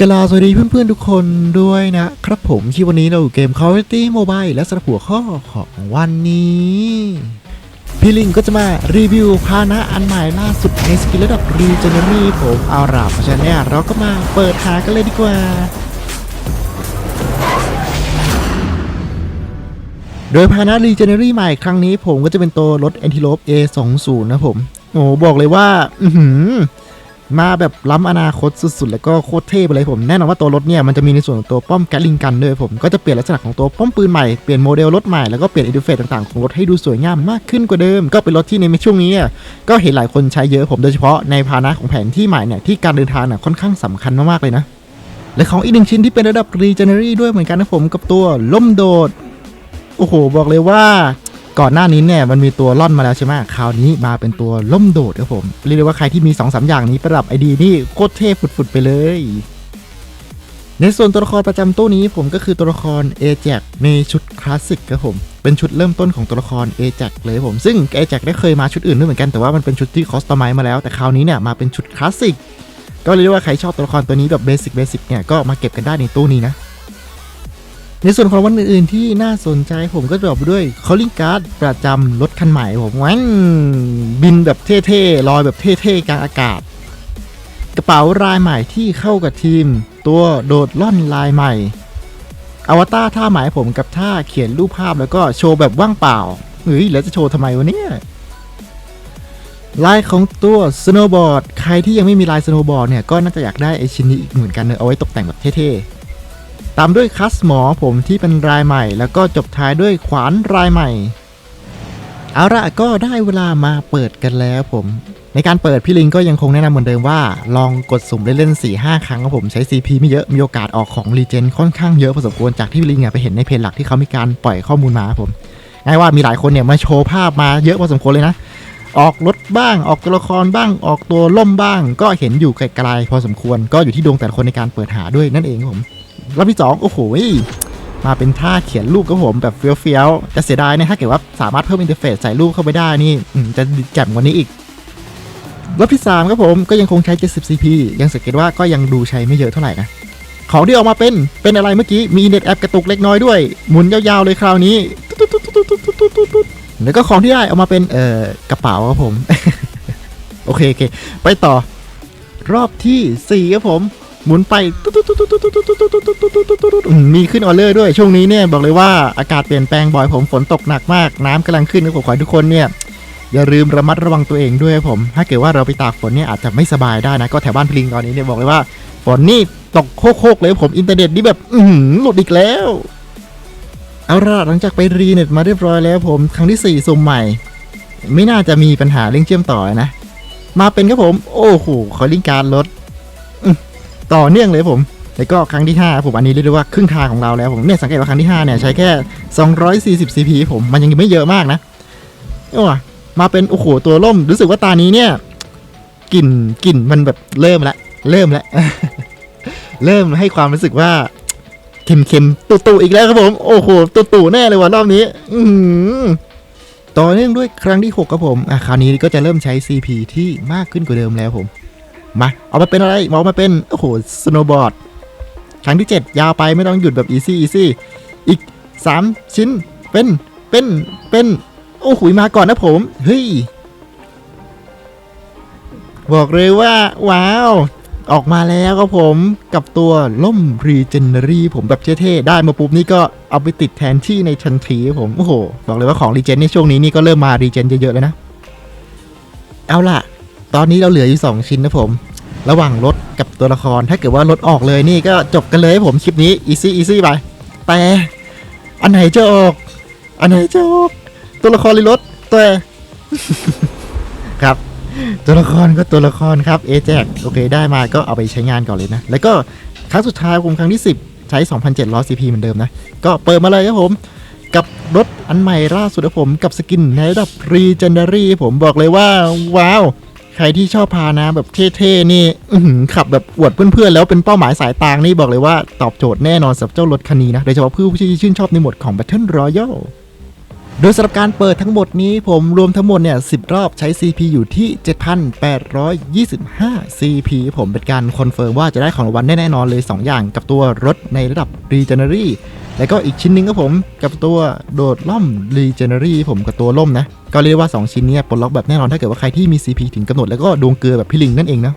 กลาสวัสดีเพื่อนๆทุกคนด้วยนะครับผมที่วันนี้เราอยู่เกม Call of Duty Mobile และสำหรับหัวข้อของวันนี้ พี่ลิงก็จะมารีวิวพาหนะอันใหม่ล่าสุดในสกิลระดับ Regenery ผมเอาล่ะเพราะฉะนั้นเนี่ยเราก็มาเปิดหากันเลยดีกว่า โดยพาหนะ Regenery ใหม่ครั้งนี้ผมก็จะเป็นตัวรถ Antelope A20 นะผม โอ้บอกเลยว่า อื้อหือ มาแบบล้ำอนาคตสุดๆ แล้วก็โคตรเท่ไปเลยผม แน่นอนว่าตัวรถเนี่ยมันจะมีในส่วนของตัวป้อมแกลลิงกันด้วยผม ก็จะเปลี่ยนลักษณะของตัวป้อมปืนใหม่ เปลี่ยนโมเดลรถใหม่ แล้วก็เปลี่ยนอินเทอร์เฟซต่างๆ ของรถให้ดูสวยงามมากขึ้นกว่าเดิม ก็เป็นรถที่ในช่วงนี้เนี่ยก็เห็นหลายคนใช้เยอะผมโดยเฉพาะในพานะของแผนที่ใหม่เนี่ยที่การเดินทางเนี่ยค่อนข้างสำคัญมากๆเลยนะ และของอีกหนึ่งชิ้นที่เป็นระดับ Regenery ด้วยเหมือนกันนะผมกับตัวล่มโดดโอ้โห บอกเลยว่า ก่อนหน้านี้เนี่ยมันมีตัวล่อนมาแล้วใช่ไหมคราวนี้มาเป็นตัวล่มโดดครับผมเรียกได้ว่าใครที่มี2อสอย่างนี้ประดับไอดีนี่โคตรเท่ฝุดๆไปเลย ในส่วนตัวละครประจำตู้นี้ผมก็คือตัวละคร a j a x ในชุดคลาสสิกครับผมเป็นชุดเริ่มต้นของตัวละคร a j a x เลยผมซึ่ง a j a x ได้เคยมาชุดอื่นด้วยเหมือนกันแต่ว่ามันเป็นชุดที่คอสตอมไมมาแล้วแต่คราวนี้เนี่ยมาเป็นชุดคลาสสิกก็เรียกได้ว่าใครชอบตัวละครตัวนี้แบบเบสิกเบสิกเนี่ยก็มาเก็บกันได้ในตู้นี้นะ ในส่วนของวันอื่นๆที่น่าสนใจผมก็จะบด้วย calling card ประจำรถคันใหม่ผมวันบินแบบเท่ๆลอยแบบเท่ๆกลางอากาศ กระเป๋ารายใหม่ที่เข้ากับทีม ตัวโดดล่อนลายใหม่ อวตารท่าหมายผมกับท่าเขียนรูปภาพแล้วก็โชว์แบบว่างเปล่าเฮ้ยแล้วจะโชว์ทำไมวะเนี่ยลายของตัวสโนว์บอร์ดใครที่ยังไม่มีลายสโนว์บอร์ดเนี่ยก็น่าจะอยากได้ไอชิ้นนี้อีกเหมือนกันเนอะเอาไว้ตกแต่งแบบเท่ๆ ตามด้วยคัสหมอผมที่เป็นรายใหม่ แล้วก็จบท้ายด้วยขวานรายใหม่ เอาละก็ได้เวลามาเปิดกันแล้วผม ในการเปิดพี่ลิงก็ยังคงแนะนำเหมือนเดิมว่า ลองกดสุ่มเล่นๆ4 5 ครั้งครับผมใช้ CP ไม่เยอะมีโอกาสออกของรีเจนค่อนข้างเยอะพอสมควรจากที่พี่ลิงไปเห็นในเพจหลักที่เขามีการปล่อยข้อมูลมาครับผมง่ายว่ามีหลายคนเนี่ยมาโชว์ภาพมาเยอะพอสมควรเลยนะออกรถบ้างออกตัวละครบ้างออกตัวล่มบ้าง ก็เห็นอยู่ไกลๆพอสมควรก็อยู่ที่ดวงแต่ละคนในการเปิดหาด้วยนั่นเองครับผม รอบที่สองโอ้โหมาเป็นท่าเขียนรูปครับผมแบบเฟี้ยวๆจะเสียดายนะถ้าเกิดว่าสามารถเพิ่มอินเทอร์เฟซใส่รูปเข้าไปได้นี่จะแจ่มกว่านี้อีกรอบที่สามครับผมก็ยังคงใช้ 70 CP ยังสังเกตว่าก็ยังดูใช้ไม่เยอะเท่าไหร่นะของที่ออกมาเป็นเป็นอะไรเมื่อกี้มีเน็ตแอปกระตุกเล็กน้อยด้วย หมุนยาวๆเลยคราวนี้แล้วก็ของที่ได้ออกมาเป็นเอ่อกระเป๋าครับผม โอเคโอเค ไปต่อ รอบที่สี่ครับผม หมุนไปมีขึ้นออเลอร์ด้วยช่วงนี้เนี่ยบอกเลยว่าอากาศเปลี่ยนแปลงบ่อยผมฝนตกหนักมากน้ำกำลังขึ้นนะผมขอให้ทุกคนเนี่ยอย่าลืมระมัดระวังตัวเองด้วยผม ถ้าเกิดว่าเราไปตากฝนเนี่ยอาจจะไม่สบายได้นะ ก็แถวบ้านพลิงตอนนี้เนี่ยบอกเลยว่าฝนนี่ตกโคกๆเลยผมอินเทอร์เน็ตนี่แบบ อืหลุดอีกแล้ว เอาละหลังจากไปรีเน็ตมาเรียบร้อยแล้วผมครั้งที่สี่สุ่มใหม่ ไม่น่าจะมีปัญหาเรื่องเชื่อมต่อนะ มาเป็นครับผม โอ้โหขอลิงการลด ต่อเนื่องเลยผมแล้วก็ครั้งที่5ผมอันนี้เรียกได้ว่าครึ่งทางของเราแล้วผมเนี่ยสังเกตว่าครั้งที่5เนี่ยใช้แค่ 240 CP ผมมันยังไม่เยอะมากนะโอ้มาเป็นโอ้โหตัวล่มรู้สึกว่าตานี้เนี่ยกลิ่นกลิ่นมันแบบเริ่มละเริ่มละเริ่มให้ความรู้สึกว่าเค็มเค็มตุ่อีกแล้วครับผมโอ้โหตุ่ๆแน่เลยว่ะรอบนี้ อืต่อเนื่องด้วยครั้งที่ 6 ครับผมอะคราวนี้ก็จะเริ่มใช้ CP ที่มากขึ้นกว่าเดิมแล้วผม มาเอามาเป็นอะไรเอามาเป็นโอ้โหสโนบอร์ดครั้งที่ 7 ยาวไปไม่ต้องหยุดแบบอีซี่อีซี่อีก 3 ชิ้นเป็นเป็นเป็นโอ้โหมาก่อนนะผมเฮ้ยบอกเลยว่า ว้าว ออกมาแล้วครับผมกับตัวล่ม Regenery ผมแบบเท่ๆได้มาปุ๊บนี่ก็เอาไปติดแทนที่ในทันทีผมโอ้โห บอกเลยว่าของ Regen ในช่วงนี้นี่ก็เริ่มมา Regen เยอะๆแล้วนะ เอาล่ะ ตอนนี้เราเหลืออยู่ 2 ชิ้นนะผม ระหว่างรถกับตัวละคร ถ้าเกิดว่ารถออกเลยนี่ก็จบกันเลยผมคลิปนี้ easy easy ไป แต่อันไหนจะออก อันไหนจะออก ตัวละครหรือรถแตัวครับตัวละครก็ตัวละครครับเอแจกโอเคได้มาก็เอาไปใช้งานก่อนเลยนะ แล้วก็ครั้งสุดท้ายผมครั้งที่ 10 ใช้ 2,700 CP เหมือนเดิมนะ ก็เปิดมาเลยครับผม กับรถอันใหม่ล่าสุดผมกับสกินในระดับ Regenery ผมบอกเลยว่า ว้าว ใครที่ชอบพานะแบบเท่ๆนี่ขับแบบอวดเพื่อนๆแล้วเป็นเป้าหมายสายตางนี่บอกเลยว่าตอบโจทย์แน่นอนสำหรับเจ้ารถคันนี้นะโดยเฉพาะผู้ที่ชื่นชอบในหมวดของ Battle Royale โดยสำหรับการเปิดทั้งหมดนี้ผมรวมทั้งหมดเนี่ย10รอบใช้ CP อยู่ที่ 7,825 CP ผมเป็นการคอนเฟิร์มว่าจะได้ของรางวัลแน่นอนเลย 2 อย่างกับตัวรถในระดับ Regenery แล้วก็อีกชิ้นหนึงครับผมกับตัวโดดล่ม Regenery ผมกับตัวล่มนะ ก็เรียกว่า 2 ชิ้นเนี้ปลดล็อกแบบแน่นอนถ้าเกิดว่าใครที่มี CP ถึงกำหนดแล้วก็ดวงเกลือแบบพี่ลิงนั่นเองนะ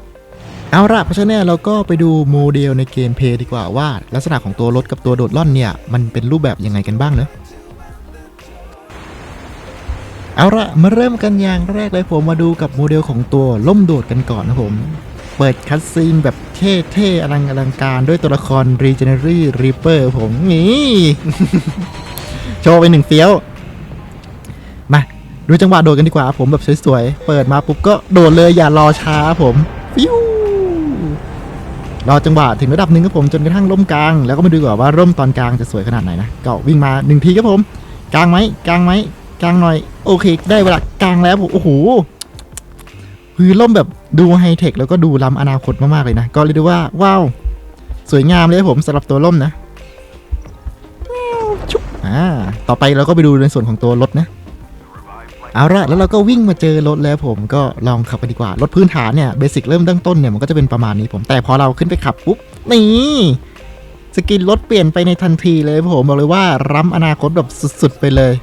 เอาละเพราะฉะนั้นเราก็ไปดูโมเดลในเกมเพย์ดีกว่าว่า ลักษณะของตัวรถกับตัวโดดล่อนเนี่ยมันเป็นรูปแบบยังไงกันบ้างเนอะ เอาละมาเริ่มกันอย่างแรกเลยผมมาดูกับโมเดลของตัวล่มโดดกันก่อนนะผม เปิดคัดซีนแบบเท่ๆอลังอลังการด้วยตัวละคร Regenery Reaper ผมนี่โชว์ไปหนึ่งเฟี้ยว มาดูจังหวะโดดกันดีกว่า ผมแบบสวยๆ เปิดมาปุ๊บก็โดดเลยอย่ารอช้าผมฟิวรอจังหวะถึงระดับหนึ่งครับผมจนกระทั่งร่มกลาง แล้วก็มาดูก่อนว่าร่มตอนกลางจะสวยขนาดไหนนะก็วิ่งมาหนึ่งทีครับผม กลางไหมกลางไหม กลางหน่อย โอเค ได้เวลากลางแล้วผมโอ้โหคือร่มแบบดูไฮเทคแล้วก็ดูล้ำอนาคตมาก ๆ เลยนะ ก็เรียกได้ว่า ว้าว สวยงามเลยผมสำหรับตัวร่มนะชุบอ่าต่อไปเราก็ไปดูในส่วนของตัวรถนะ เอาละแล้วเราก็วิ่งมาเจอรถแล้วผมก็ลองขับไปดีกว่า รถพื้นฐานเนี่ยเบสิกเริ่มตั้งต้นเนี่ยมันก็จะเป็นประมาณนี้ผมแต่พอเราขึ้นไปขับปุ๊บนี่สกินรถเปลี่ยนไปในทันทีเลยผมบอกเลยว่าล้ำอนาคตแบบสุดๆไปเลย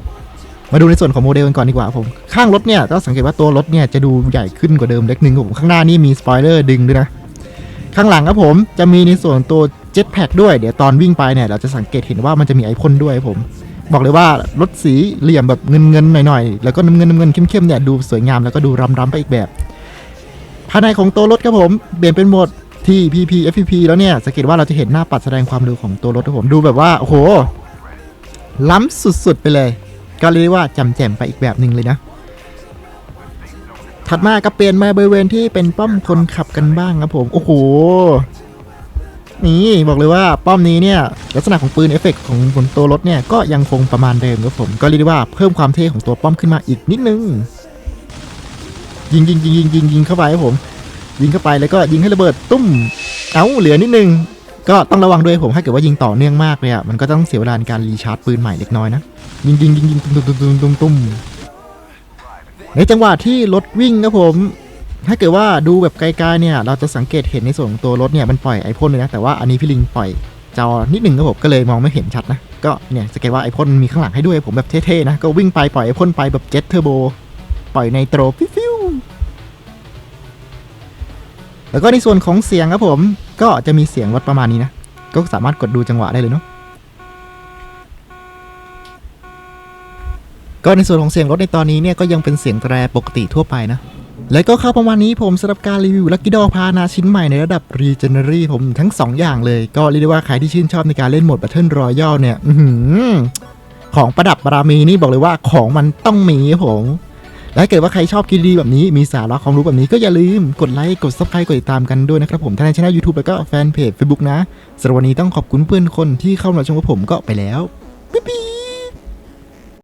มาดูในส่วนของโมเดลกันก่อนดีกว่าผมข้างรถเนี่ยต้องสังเกตว่าตัวรถเนี่ยจะดูใหญ่ขึ้นกว่าเดิมเล็กนึงครับผมข้างหน้านี่มีสปอยเลอร์ดึงด้วยนะข้างหลังครับผมจะมีในส่วนตัวเจ็ตแพ็กด้วยเดี๋ยวตอนวิ่งไปเนี่ยเราจะสังเกตเห็นว่ามันจะมีไอพ่นด้วยผม บอกเลยว่ารถสีเหลี่ยมแบบเงินเงินๆหน่อยๆ แล้วก็น้ำเงินน้ำเงินเข้มๆเนี่ยดูสวยงามแล้วก็ดูรำๆไปอีกแบบภายในของตัวรถครับผมเปลี่ยนเป็นโหมดที่ PP FPP แล้วเนี่ยสังเกตว่าเราจะเห็นหน้าปัดแสดงความเร็วของตัวรถครับผมดูแบบว่าโอ้โหล้ำสุดๆไปเลย ก็เรียกว่าจำแจ่มไปอีกแบบหนึ่งเลยนะ ถัดมาก็เปลี่ยนมาบริเวณที่เป็นป้อมคนขับกันบ้างครับผม โอ้โห นี่บอกเลยว่าป้อมนี้เนี่ย ลักษณะของปืนเอฟเฟกต์ของบนตัวรถเนี่ยก็ยังคงประมาณเดิมครับผม ก็เรียกได้ว่าเพิ่มความเท่ของตัวป้อมขึ้นมาอีกนิดนึง ยิงยิงยิงยิงยิงยิงเข้าไปครับผม ยิงเข้าไปแล้วก็ยิงให้ระเบิดตุ้ม เอ้าเหลือนิดนึง ก็ต้องระวังด้วยผมถ้าเกิดว่ายิงต่อเนื่องมากเลยอะมันก็ต้องเสียเวลาในการรีชาร์จปืนใหม่เล็กน้อยนะยิงยิงยิงยิงตุ้มตุ้มตุ้มตุ้มตุ้มในจังหวะที่รถวิ่งครับผม ถ้าเกิดว่าดูแบบไกลๆเนี่ย เราจะสังเกตเห็นในส่วนของตัวรถเนี่ยมันปล่อยไอพ่นเลยนะแต่ว่าอันนี้พี่ลิงปล่อยจอนิดหนึ่งครับผมก็เลยมองไม่เห็นชัดนะก็เนี่ยสังเกตว่าไอพ่นมีข้างหลังให้ด้วยผมแบบเท่ๆนะก็วิ่งไปปล่อยไอพ่นไปแบบเจ็ตเทอร์โบปล่อยในโตรฟิวแล้วก็ในส่วนของเสียงครับผม ก็จะมีเสียงรถประมาณนี้นะ ก็สามารถกดดูจังหวะได้เลยเนาะก็ในส่วนของเสียงรถในตอนนี้เนี่ยก็ยังเป็นเสียงแตรปกติทั่วไปนะ และก็ข้าประมาณนี้ผมสำหรับการรีวิวลักกี้ดอพานาชิ้นใหม่ในระดับ Regenery ผมทั้ง 2 อย่างเลย ก็เรียกได้ว่าใครที่ชื่นชอบในการเล่นโหมด Battle Royale เนี่ยของประดับบารมีนี่บอกเลยว่าของมันต้องมีผม และเกิดว่าใครชอบคลิปดีแบบนี้มีสาระความรู้แบบนี้ก็อย่าลืมกดไลค์กด subscribe กดติดตามกันด้วยนะครับผมทั้งในช่อง YouTube แล้วก็แฟนเพจ Facebook นะสำหรับวันนี้ต้องขอบคุณเพื่อนคนที่เข้ามาชมกับผมก็ไปแล้ว